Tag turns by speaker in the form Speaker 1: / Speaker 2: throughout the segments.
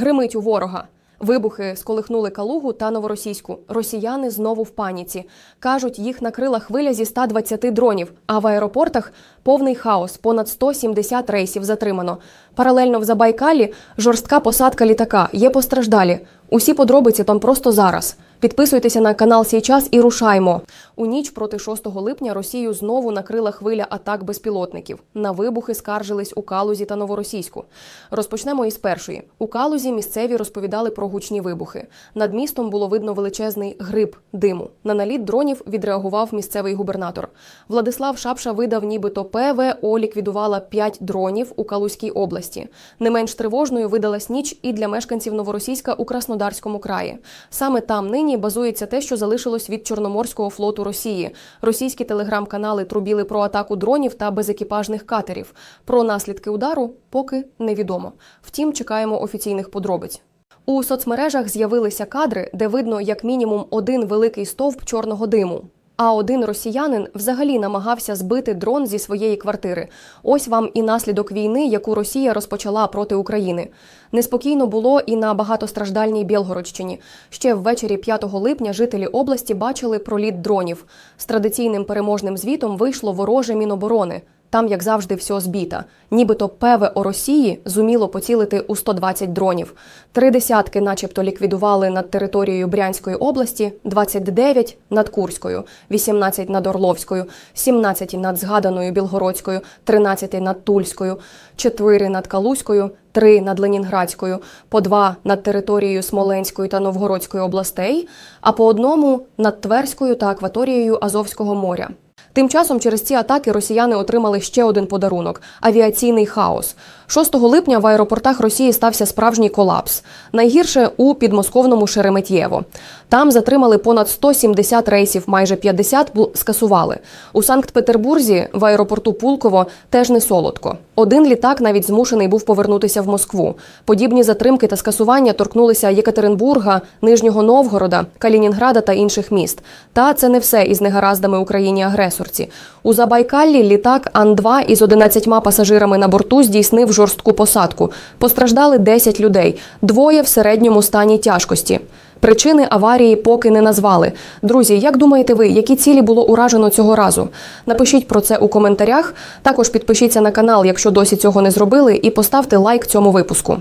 Speaker 1: Гримить у ворога. Вибухи сколихнули Калугу та Новоросійську. Росіяни знову в паніці. Кажуть, їх накрила хвиля зі 120 дронів, а в аеропортах повний хаос. Понад 170 рейсів затримано. Паралельно в Забайкалі жорстка посадка літака. Є постраждалі. Усі подробиці там просто зараз. Підписуйтеся на канал «Сій час» і рушаймо. У ніч проти 6 липня Росію знову накрила хвиля атак безпілотників. На вибухи скаржились у Калузі та Новоросійську. Розпочнемо із першої. У Калузі місцеві розповідали про гучні вибухи. Над містом було видно величезний гриб диму. На наліт дронів відреагував місцевий губернатор. Владислав Шапша видав, нібито ПВО ліквідувала 5 дронів у Калузькій області. Не менш тривожною видалась ніч і для мешканців Новоросійська у Краснодарському краї. Саме там нині базується те, що залишилось від Чорноморського флоту Росії. Російські телеграм-канали трубіли про атаку дронів та безекіпажних катерів. Про наслідки удару поки невідомо. Втім, чекаємо офіційних подробиць. У соцмережах з'явилися кадри, де видно як мінімум один великий стовп чорного диму. А один росіянин взагалі намагався збити дрон зі своєї квартири. Ось вам і наслідок війни, яку Росія розпочала проти України. Неспокійно було і на багатостраждальній Білгородщині. Ще ввечері 5 липня жителі області бачили проліт дронів. З традиційним переможним звітом вийшло вороже Міноборони. Там, як завжди, все збіта. Нібито ПВО Росії зуміло поцілити у 120 дронів. Три десятки, начебто, ліквідували над територією Брянської області, 29 – над Курською, 18 – над Орловською, 17 – над згаданою Білгородською, 13 – над Тульською, 4 – над Калузькою, 3 – над Ленінградською, по 2 – над територією Смоленської та Новгородської областей, а по одному – над Тверською та акваторією Азовського моря. Тим часом через ці атаки росіяни отримали ще один подарунок авіаційний хаос. 6 липня в аеропортах Росії стався справжній колапс. Найгірше у підмосковному Шереметьєво. Там затримали понад 170 рейсів, майже 50 скасували. У Санкт-Петербурзі в аеропорту Пулково теж не солодко. Один літак навіть змушений був повернутися в Москву. Подібні затримки та скасування торкнулися Єкатеринбурга, Нижнього Новгорода, Калінінграда та інших міст. Та це не все із негараздами Україні-агресорці. У Забайкаллі літак Ан-2 із 11 пасажирами на борту здійснив жорстку посадку. Постраждали 10 людей, двоє в середньому стані тяжкості. Причини аварії поки не назвали. Друзі, як думаєте ви, які цілі було уражено цього разу? Напишіть про це у коментарях. Також підпишіться на канал, якщо досі цього не зробили, і поставте лайк цьому випуску.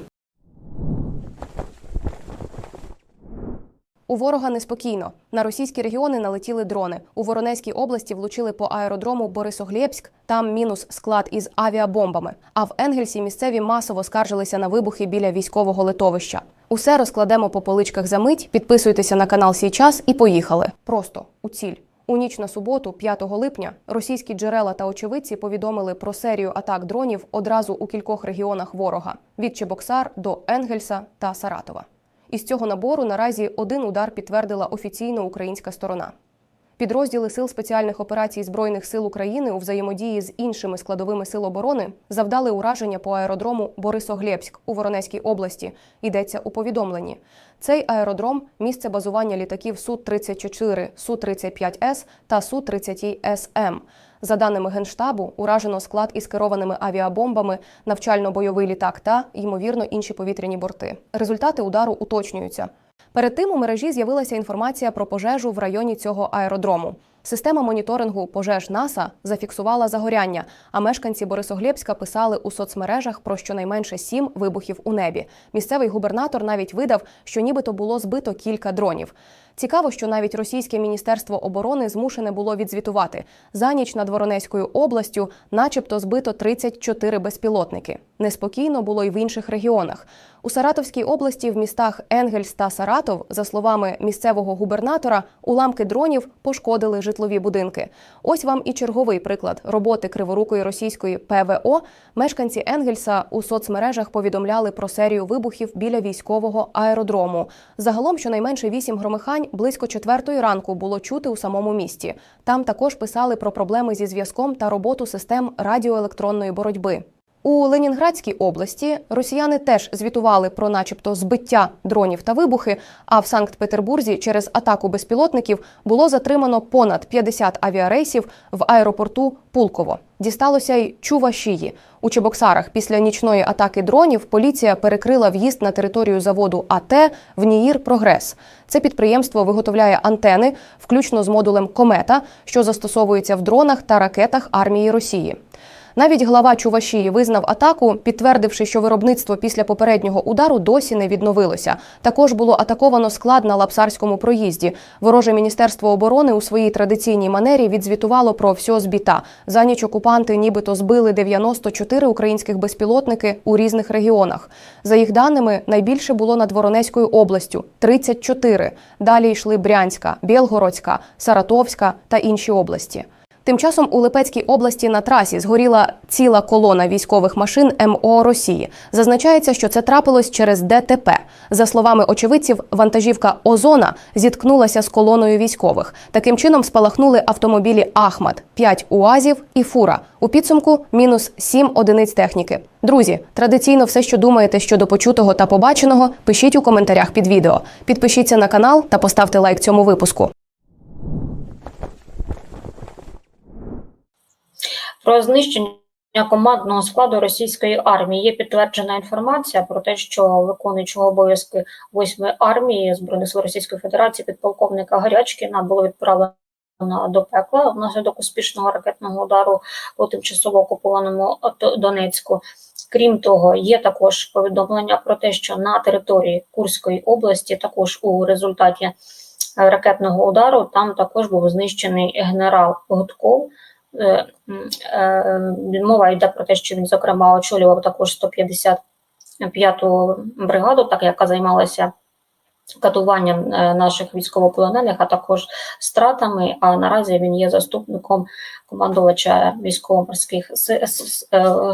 Speaker 1: У ворога неспокійно. На російські регіони налетіли дрони. У Воронезькій області влучили по аеродрому Борисоглєбськ. Там мінус склад із авіабомбами. А в Енгельсі місцеві масово скаржилися на вибухи біля військового литовища. Усе розкладемо по поличках за мить. Підписуйтеся на канал «Сій час» і поїхали. Просто у ціль. У ніч на суботу, 5 липня, російські джерела та очевидці повідомили про серію атак дронів одразу у кількох регіонах ворога від Чебоксар до Енгельса та Саратова. Із цього набору наразі один удар підтвердила офіційно українська сторона. Підрозділи сил спеціальних операцій збройних сил України у взаємодії з іншими складовими сил оборони завдали ураження по аеродрому Борисоглєбськ у Воронезькій області. Йдеться у повідомленні. Цей аеродром місце базування літаків су 34 су 35 с та су 30 см За даними генштабу, уражено склад із керованими авіабомбами, навчально-бойовий літак та, ймовірно, інші повітряні борти. Результати удару уточнюються. Перед тим у мережі з'явилася інформація про пожежу в районі цього аеродрому. Система моніторингу пожеж НАСА зафіксувала загоряння, а мешканці Борисоглєбська писали у соцмережах про щонайменше сім вибухів у небі. Місцевий губернатор навіть видав, що нібито було збито кілька дронів. Цікаво, що навіть російське міністерство оборони змушене було відзвітувати за ніч над Воронезькою областю, начебто збито 34 безпілотники. Неспокійно було й в інших регіонах. У Саратовській області в містах Енгельс та Саратов, за словами місцевого губернатора, уламки дронів пошкодили житлові будинки. Ось вам і черговий приклад роботи криворукої російської ПВО. Мешканці Енгельса у соцмережах повідомляли про серію вибухів біля військового аеродрому. Загалом щонайменше вісім громихань близько четвертої ранку було чути у самому місті. Там також писали про проблеми зі зв'язком та роботу систем радіоелектронної боротьби. У Ленінградській області росіяни теж звітували про, начебто, збиття дронів та вибухи. А в Санкт-Петербурзі через атаку безпілотників було затримано понад 50 авіарейсів в аеропорту Пулково. Дісталося й Чувашії. У Чебоксарах після нічної атаки дронів поліція перекрила в'їзд на територію заводу АТ в Ніїр Прогрес. Це підприємство виготовляє антени, включно з модулем Комета, що застосовується в дронах та ракетах армії Росії. Навіть глава Чувашії визнав атаку, підтвердивши, що виробництво після попереднього удару досі не відновилося. Також було атаковано склад на лапсарському проїзді. Вороже міністерство оборони у своїй традиційній манері відзвітувало про все збіта. За ніч окупанти нібито збили 94 українських безпілотники у різних регіонах. За їх даними, найбільше було над Воронезькою областю 34. Далі йшли Брянська, Білгородська, Саратовська та інші області. Тим часом у Липецькій області на трасі згоріла ціла колона військових машин МО Росії. Зазначається, що це трапилось через ДТП. За словами очевидців, вантажівка Озона зіткнулася з колоною військових. Таким чином спалахнули автомобілі Ахмат, 5 УАЗів і фура. У підсумку мінус 7 одиниць техніки. Друзі, традиційно все, що думаєте щодо почутого та побаченого, пишіть у коментарях під відео. Підпишіться на канал та поставте лайк цьому випуску.
Speaker 2: Про знищення командного складу російської армії є підтверджена інформація про те, що виконуючого обов'язки 8-ї армії збройних сил Російської Федерації підполковника Гарячкіна було відправлено до пекла внаслідок успішного ракетного удару по тимчасово окупованому Донецьку. Крім того, є також повідомлення про те, що на території Курської області, також у результаті е, ракетного удару, там також був знищений генерал Гудков. Е, е, Мова йде про те, що він, зокрема, очолював також 155-ту бригаду, так яка займалася катуванням е, наших військовополонених, а також стратами. А наразі він є заступником командувача військово-морських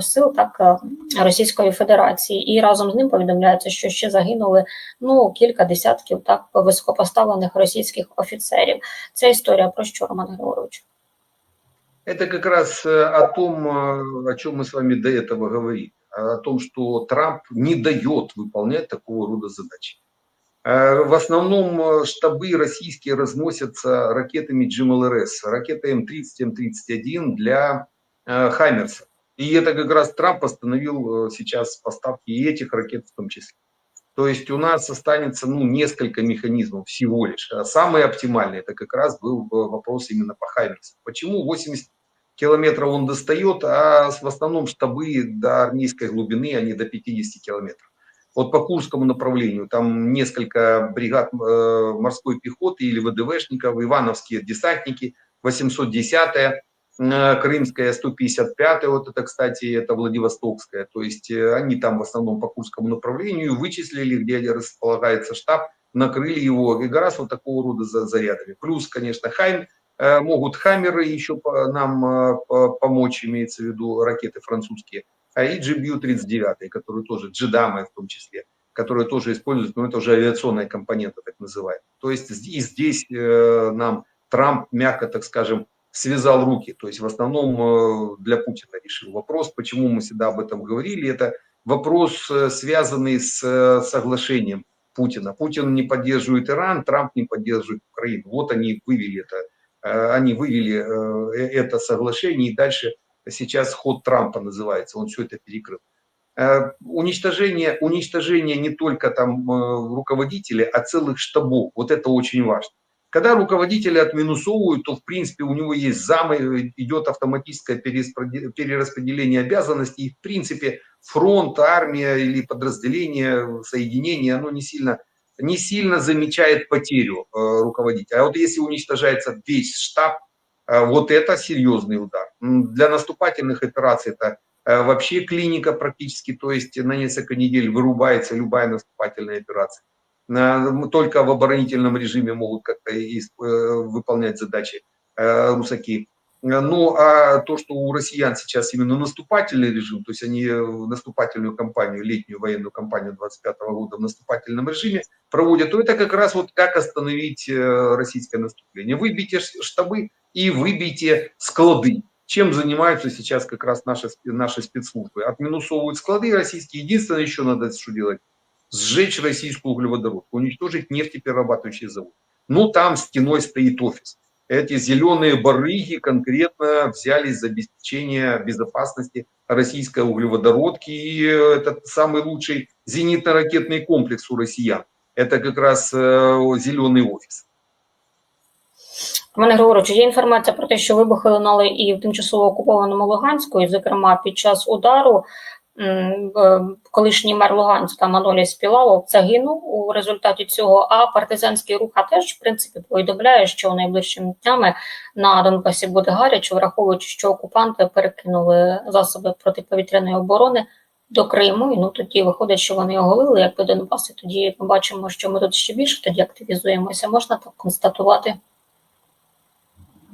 Speaker 2: сил так Російської Федерації. І разом з ним повідомляється, що ще загинули ну кілька десятків так високопоставлених російських офіцерів. Це історія про що, Роман Григорович?
Speaker 3: Это как раз э, о том, э, о чем мы с вами до этого говорили, о том, что Трамп не дает выполнять такого рода задачи. Э, В основном штабы российские разносятся ракетами GMLRS, ракеты М-30, М-31 для Хаймерса. И это как раз Трамп остановил сейчас поставки и этих ракет в том числе. То есть у нас останется ну, несколько механизмов всего лишь. А самый оптимальный это как раз был бы вопрос именно по Хаймерсу. Почему 80 километров он достает, а в основном штабы до армейской глубины, они до 50 километров. Вот по Курскому направлению, там несколько бригад э, морской пехоты или ВДВшников, Ивановские десантники, 810-я, э, Крымская 155-я, вот это, кстати, это Владивостокская. То есть э, они там в основном по Курскому направлению вычислили, где располагается штаб, накрыли его, и раз вот такого рода за- зарядами. Плюс, конечно, Хайм, Э, могут хаммеры еще нам э, по- помочь, имеется в виду ракеты французские, а и GBU-39, которые тоже, джедамы в том числе, которые тоже используют, но это уже авиационная компонента, так называемая. То есть и здесь э, нам Трамп, мягко так скажем, связал руки. То есть в основном э, для Путина решил вопрос, почему мы всегда об этом говорили. Это вопрос, э, связанный с э, соглашением Путина. Путин не поддерживает Иран, Трамп не поддерживает Украину. Вот они вывели это они вывели это соглашение, и дальше сейчас ход Трампа называется, он все это перекрыл. Уничтожение, уничтожение не только там руководителей, а целых штабов, вот это очень важно. Когда руководители отминусовывают, то в принципе у него есть замы, идет автоматическое перераспреде- перераспределение обязанностей, и в принципе фронт, армия или подразделение, соединение, оно не сильно не сильно замечает потерю э, руководителя. А вот если уничтожается весь штаб, э, вот это серьезный удар. Для наступательных операций это э, вообще клиника практически, то есть на несколько недель вырубается любая наступательная операция. М, Только в оборонительном режиме могут как-то э, выполнять задачи э, русаки. Э, Ну, а то, что у россиян сейчас именно наступательный режим, то есть они э, наступательную кампанию, летнюю военную кампанию 25 года в наступательном режиме проводят, то это как раз вот как остановить э, российское наступление. Выбейте штабы и выбейте склады. чем занимаются сейчас как раз наши, наши спецслужбы. Отминусовывают склады российские. Единственное, еще надо что делать? Сжечь российскую углеводородку, уничтожить нефтеперерабатывающий завод. Ну, там стеной стоит офис. Эти зеленые барыги конкретно взялись за обеспечение безопасности российской углеводородки. И э, это самый лучший зенитно-ракетный комплекс у россиян. Это как раз э, зеленый офис.
Speaker 2: Романе Григоровичу, є інформація про те, що вибухи лунали і в тимчасово окупованому Луганську, і, зокрема, під час удару м, е, колишній мер Луганська Манолій Спілалов загинув у результаті цього. А партизанський рух теж в принципі повідомляє, що найближчими днями на Донбасі буде гаряче, враховуючи, що окупанти перекинули засоби протиповітряної оборони. До Криму, і ну тоді виходить, що вони оголили якби Донбас, і тоді ми бачимо, що ми тут ще більше тоді активізуємося. Можна так констатувати.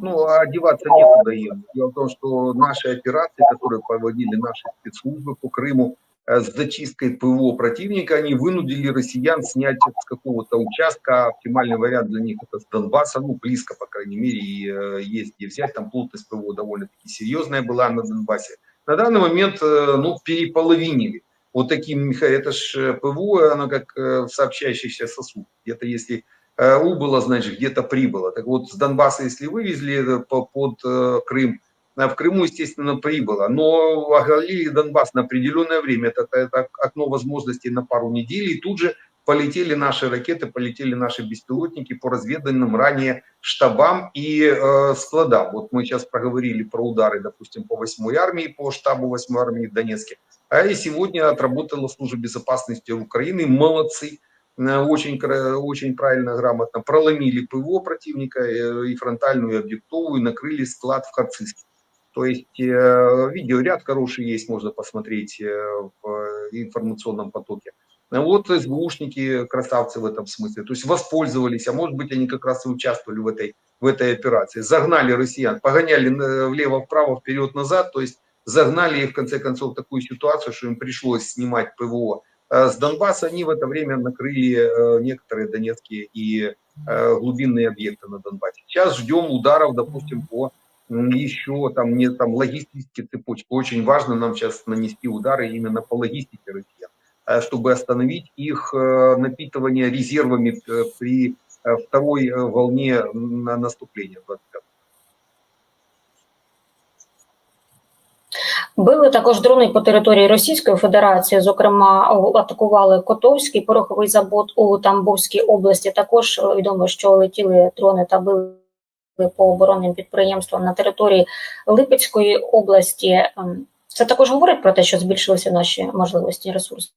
Speaker 3: Ну, а одеваться некуда им. Дело в том, что наши операции, которые проводили наши спецслужбы по Крыму э, с зачисткой ПВО противника, они вынудили россиян снять с какого-то участка. Оптимальный вариант для них это с Донбасса, ну, близко, по крайней мере, и э, есть где взять. Там плотность ПВО довольно-таки серьезная была на Донбассе. На данный момент, э, ну, переполовинили. Вот таким, это ж ПВО, оно как сообщающийся сосуд. Где-то если убыло, значит, где-то прибыло. Так вот, с Донбасса, если вывезли э, по- под э, Крым, в Крыму, естественно, прибыло. Но оголили Донбасс на определенное время. Это, это окно возможностей на пару недель. И тут же полетели наши ракеты, полетели наши беспилотники по разведанным ранее штабам и э, складам. Вот мы сейчас проговорили про удары, допустим, по 8 армии, по штабу 8 армии в Донецке. А и сегодня отработала служба безопасности Украины. Молодцы. Э, Очень, очень правильно, грамотно проломили ПВО противника э, и фронтальную, и объектовую, накрыли склад в Харциске. То есть э, видеоряд хороший есть, можно посмотреть в информационном потоке. А Вот СБУшники красавцы в этом смысле. То есть воспользовались, а может быть они как раз и участвовали в этой, в этой операции. Загнали россиян, погоняли влево-вправо, вперед-назад. То есть загнали их в конце концов в такую ситуацию, что им пришлось снимать ПВО с Донбасса. Они в это время накрыли э, некоторые донецкие и э, глубинные объекты на Донбассе. Сейчас ждем ударов, допустим, по еще там не там логистические цепочки. Очень важно нам сейчас нанести удары именно по логистике россиян, э, чтобы остановить их э, напитывание резервами э, при э, второй э, волне на наступления. в 25
Speaker 2: Били також дрони по території Російської Федерації, зокрема атакували Котовський пороховий завод у Тамбовській області. Також е, відомо, що летіли дрони та били по оборонним підприємствам на території Липецької області. Ем, Це також говорить про те, що збільшилися наші можливості ресурсні.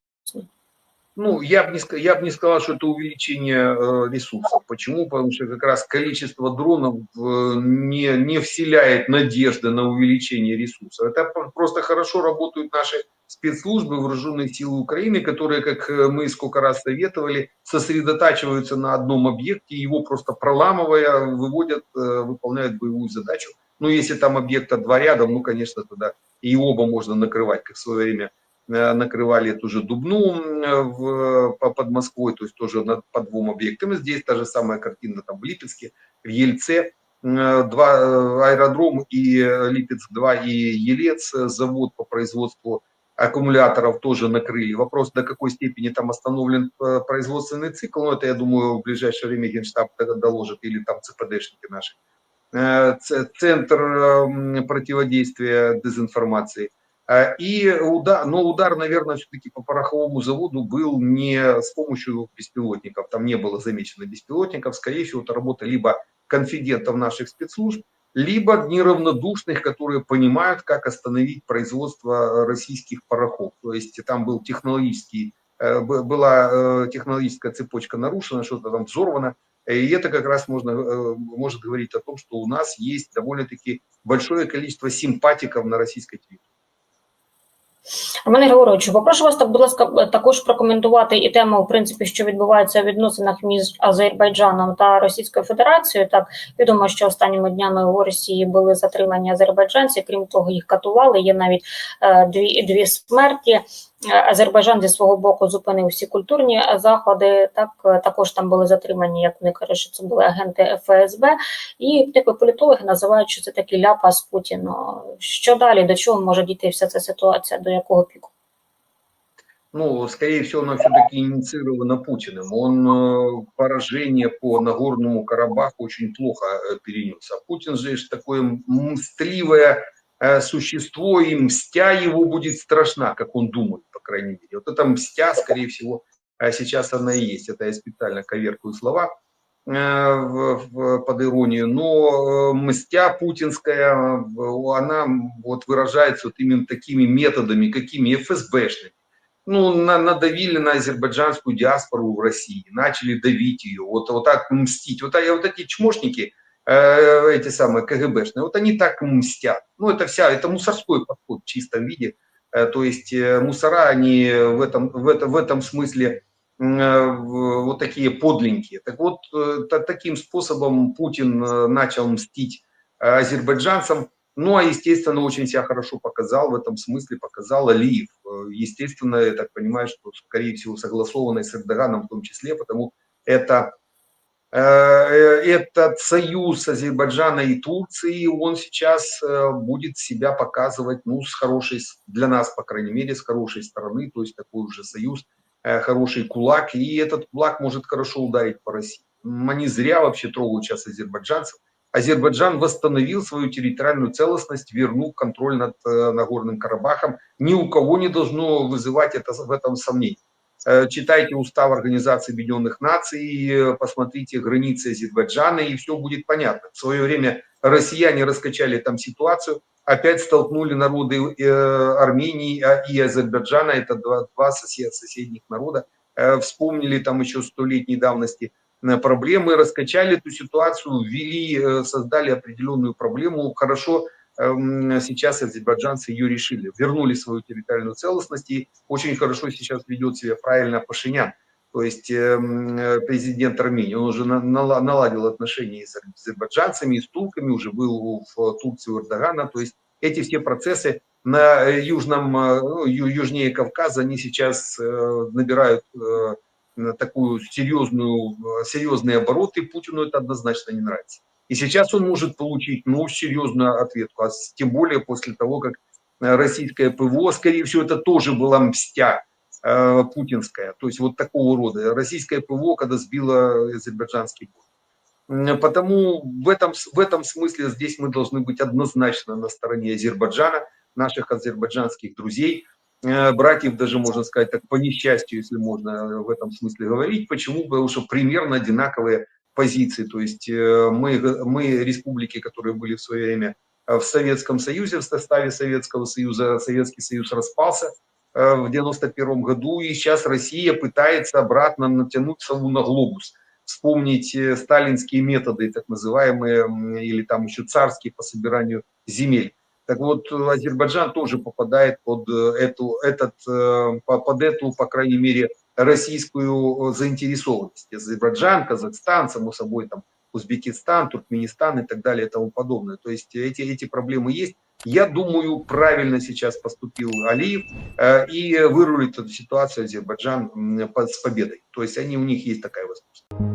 Speaker 3: Ну, я бы не, я бы не сказал, что это увеличение э, ресурсов. Почему? Потому что как раз количество дронов э, не, не вселяет надежды на увеличение ресурсов. Это про- просто хорошо работают наши спецслужбы, вооруженные силы Украины, которые, как э, мы сколько раз советовали, сосредотачиваются на одном объекте, его просто проламывая, выводят, выполняют боевую задачу. Ну, если там объекта два рядом, ну, конечно, тогда и оба можно накрывать, как в свое время накрывали эту же Дубну э, в, по- под Москвой, то есть тоже над, по двум объектам. Здесь та же самая картина там в Липецке, в Ельце, э, два э, аэродром и э, Липецк-2 и Елец, э, завод по производству аккумуляторов тоже накрыли. Вопрос, до какой степени там остановлен э, производственный цикл, ну это, я думаю, в ближайшее время Генштаб доложит, или там ЦПДшники наши. Э, Центр противодействия дезинформации. Э, И удар, но удар, наверное, все-таки по пороховому заводу был не с помощью беспилотников. Там не было замечено беспилотников. Скорее всего, это работа либо конфидентов наших спецслужб, либо неравнодушных, которые понимают, как остановить производство российских порохов. То есть там был технологический, э, была э, технологическая цепочка нарушена, что-то там взорвано. И это как раз можно, э, может говорить о том, что у нас есть довольно-таки большое количество симпатиков на российской территории.
Speaker 2: Романе Григоровичу, попрошу вас так, будь ласка, також прокоментувати і тему, в принципі, що відбувається у відносинах між Азербайджаном та Російською Федерацією. Так відомо, що останніми днями у Росії були затримані азербайджанці. Крім того, їх катували. Є навіть е, дві дві смерті. Азербайджан зі свого боку зупинив всі культурні заходи. Так е, також там були затримані, як вони кажуть, що це були агенти ФСБ. І деякі політологи називають, що це такий ляпас Путіна. Що далі? До чого може дійти вся ця ситуація? До якого піку?
Speaker 3: Ну, скорее всего, она все-таки инициирована Путиным. Он э, поражение по Нагорному Карабаху очень плохо э, перенес. А Путин же ж такое мстливое э, существо, и мстя его будет страшна, как он думает, по крайней мере. Вот эта мстя, скорее всего, э, сейчас она и есть. Это я специально коверкую слова э, под иронию. Но э, мстя путинская, э, она вот выражается вот именно такими методами, какими ФСБшными ну, на- надавили на азербайджанскую диаспору в России, начали давить ее, вот, вот так мстить. Вот, а- вот эти чмошники, э, эти самые КГБшные, вот они так мстят. Ну, это вся, это мусорской подход в чистом виде. Э, то есть э, мусора, они в этом, в этом, в этом смысле вот такие подленькие. Так вот, та- таким способом Путин начал мстить азербайджанцам. Ну, а естественно, очень себя хорошо показал в этом смысле, показал Алиев. Естественно, я так понимаю, что, скорее всего, согласованный с Эрдоганом в том числе, потому это этот союз Азербайджана и Турции, он сейчас э, будет себя показывать, ну, с хорошей, для нас, по крайней мере, с хорошей стороны, то есть такой уже союз, э, хороший кулак, и этот кулак может хорошо ударить по России. Они зря вообще трогают сейчас азербайджанцев. Азербайджан восстановил свою территориальную целостность, вернул контроль над э, Нагорным Карабахом. Ни у кого не должно вызывать это, в этом сомнений. Э, Читайте устав Организации Объединенных Наций, э, посмотрите границы Азербайджана, и все будет понятно. В свое время россияне раскачали там ситуацию, опять столкнули народы э, Армении а, и Азербайджана, это два, два сосед, соседних народа, вспомнили там еще столетней давности проблемы, раскачали эту ситуацию, ввели, создали определенную проблему. Хорошо, сейчас азербайджанцы ее решили, вернули свою территориальную целостность, и очень хорошо сейчас ведет себя правильно Пашинян, то есть эм, президент Армении. Он уже на- нала- наладил отношения с азербайджанцами, с турками, уже был в Турции у Эрдогана, то есть эти все процессы на э, южном, ну, южнее Кавказа, они сейчас э, набирают на такую серьезную, серьезные обороты, Путину это однозначно не нравится. И сейчас он может получить, ну, серьезную ответку, а тем более после того, как э, российское ПВО, скорее всего, это тоже была мстя э, путинская, то есть вот такого рода. Российское ПВО, когда сбило азербайджанский бот. М, Потому в этом, в этом смысле здесь мы должны быть однозначно на стороне Азербайджана, наших азербайджанских друзей, э, братьев даже, можно сказать, так по несчастью, если можно в этом смысле говорить. Почему? Потому что примерно одинаковые позиции. То есть э, мы, мы республики, которые были в свое время э, в Советском Союзе, в составе Советского Союза, Советский Союз распался э, в 91 году, и сейчас Россия пытается обратно натянуть сову на глобус вспомнить сталинские методы, так называемые, или там еще царские по собиранию земель. Так вот, Азербайджан тоже попадает под эту, этот, по- под эту, по крайней мере, российскую э, заинтересованность. Азербайджан, Казахстан, само собой, там, Узбекистан, Туркменистан и так далее и тому подобное. То есть эти, эти проблемы есть. Я думаю, правильно сейчас поступил Алиев э, и вырулит эту ситуацию Азербайджан м, по- с победой. То есть они, у них есть такая возможность.